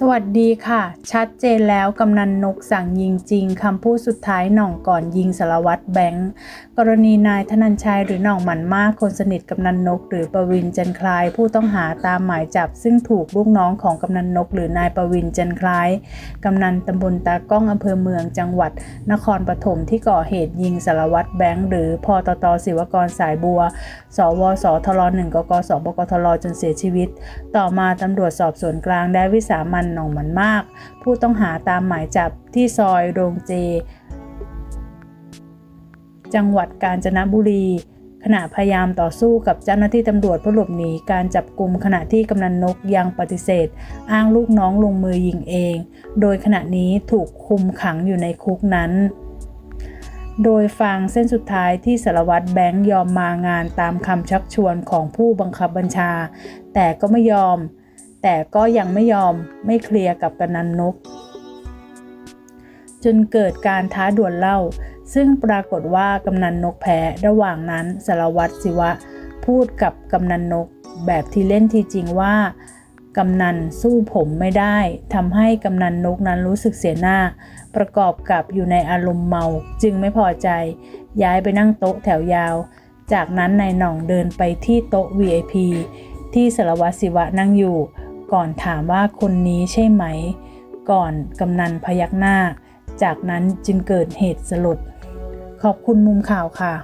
สวัสดีค่ะ ชัดเจนแล้วกำนันนกสั่งยิงจริงคำพูดสุดท้ายหน่องก่อนยิงสารวัตรแบงค์กรณีนายธนันชัยหรือหน่องหมันมากคนสนิทกำนันนก หรือประวินจันคลาย ผู้ต้องหาตามหมายจับ ซึ่งถูกลูกน้องของกำนันนก หรือนายประวินจันคลายกำนันตำบลตากล้องอำเภอเมืองจังหวัด นครปฐมที่ก่อเหตุยิงสารวัตรแบงค์หรือพอตตศิวกรสายบัว สวสทรหนึ่งกกสบกทรจนเสียชีวิต ต่อมาตำรวจสอบสวนกลางได้วิสามันหน่องมันมาก ผู้ต้องหาตามหมายจับที่ซอยโรงเจ จังหวัดกาญจนบุรี ขณะพยายามต่อสู้กับเจ้าหน้าที่ตำรวจเพื่อหลบหนีการจับกลุ่มขณะที่กำนันนกยังปฏิเสธ อ้างลูกน้องลงมือยิงเอง โดยขณะนี้ถูกคุมขังอยู่ในคุกนั้นโดยฟังเส้นสุดท้ายที่สารวัตรแบงค์ยอมมางานตามคำชักชวนของผู้บังคับบัญชา แต่ก็ไม่ยอม แต่ก็ยังไม่ยอมไม่เคลียร์กับกำนันนก จนเกิดการท้าดวลเล่า ซึ่งปรากฏว่ากำนันนกแพ้ระหว่างนั้นสารวัตรศิวะ พูดกับกำนันนก แบบที่เล่นทีจริงว่ากำนันสู้ผมไม่ได้ทำให้กำนันนกนั้นรู้สึกเสียหน้า ประกอบกับอยู่ในอารมณ์เมาจึงไม่พอใจ ย้ายไปนั่งโต๊ะแถวยาว จากนั้นนายหน่องเดินไปที่โต๊ะ VIP ที่สารวัตรศิวะนั่งอยู่ ก่อนถามว่าคนนี้ใช่ไหม ก่อนกำนันพยักหน้า จากนั้นจึงเกิดเหตุสลด ขอบคุณมุมข่าวค่ะ